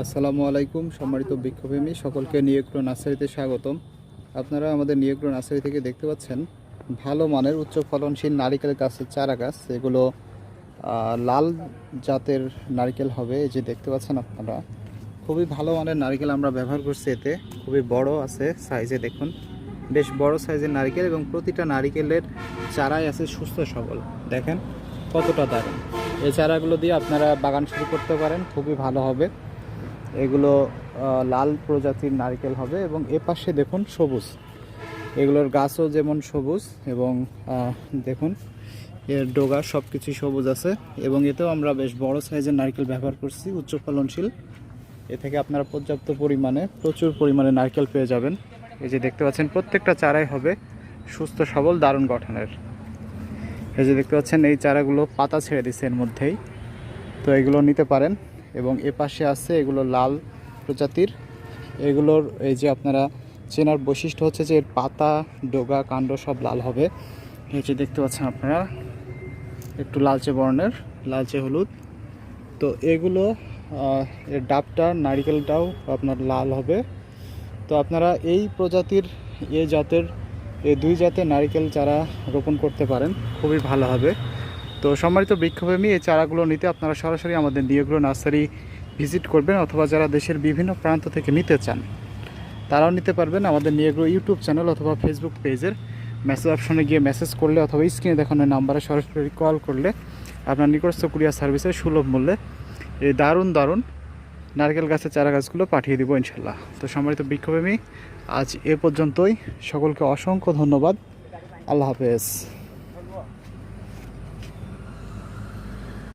আসসালামু আলাইকুম, সম্মানিত বৃক্ষপ্রেমী সকলকে নিয়োগ্র নার্সারিতে স্বাগতম। আপনারা আমাদের নিয়োগ্র নার্সারি থেকে দেখতে পাচ্ছেন, ভালো মানের, উচ্চ ফলনশীল নারিকেল গাছের চারা গাছ। এগুলো লাল জাতের নারিকেল হবে যে দেখতে পাচ্ছেন আপনারা। খুবই ভালো মানের নারিকেল আমরা ব্যবহার করছি এতে। খুবই বড় আছে সাইজে, দেখুন। বেশ বড় সাইজের নারিকেল এবং প্রতিটা নারিকেলের চারাই আছে সুস্থ সবল। দেখেন কতটা দারুণ। এই চারাগুলো দিয়ে আপনারা বাগান শুরু করতে পারেন, খুবই ভালো হবে। এগুলো লাল প্রজাতির নারকেল হবে এবং এ পাশে দেখুন সবুজ। এগুলোর গাছও যেমন সবুজ এবং দেখুন, এর ডোগা সব কিছুই সবুজ আছে এবং এতেও আমরা বেশ বড় সাইজের নারকেল ব্যবহার করছি উচ্চ ফলনশীল এ থেকে আপনারা পর্যাপ্ত পরিমাণে, প্রচুর পরিমাণে নারকেল পেয়ে যাবেন। এই যে দেখতে পাচ্ছেন, প্রত্যেকটা চারাই হবে সুস্থ, সবল, দারুণ গঠনের। এই যে দেখতে পাচ্ছেন, এই চারাগুলো পাতা ছেড়ে দিচ্ছে এর মধ্যেই। তো এগুলো নিতে পারেন। এবং এ পাশে আছে এগুলো লাল প্রজাতির। এগুলোর এই যে আপনারা চেনার বৈশিষ্ট্য হচ্ছে যে এর পাতা, ডোগা, কাণ্ড সব লাল হবে। এই যে দেখতে পাচ্ছেন আপনারা, একটু লালচে বর্ণের, লালচে হলুদ। তো এগুলো এর ডাবটা, নারিকেলটাও আপনার লাল হবে। তো আপনারা এই প্রজাতির এই জাতের এই দুই জাতের নারিকেল চারা রোপণ করতে পারেন, খুবই ভালো হবে। তো সম্মানিত বৃক্ষপ্রেমী এই চারাগুলো নিতে আপনারা সরাসরি আমাদের নিয়োগ্র নার্সারি ভিজিট করবেন অথবা যারা দেশের বিভিন্ন প্রান্ত থেকে নিতে চান, তারাও নিতে পারবেন আমাদের নিয়োগ্র ইউটিউব চ্যানেল অথবা ফেসবুক পেজের মেসেজ অপশনে গিয়ে মেসেজ করলে অথবা স্ক্রিনে দেখানো নাম্বারে সরাসরি কল করলে আপনার নিকটস্থ কুরিয়ার সার্ভিসের সুলভ মূল্যে এই দারুণ দারুণ নারকেল গাছের চারা গাছগুলো পাঠিয়ে দিব ইনশাল্লাহ। তো সম্মানিত বৃক্ষপ্রেমী আজ এ পর্যন্তই। সকলকে অসংখ্য ধন্যবাদ। আল্লাহ হাফেজ।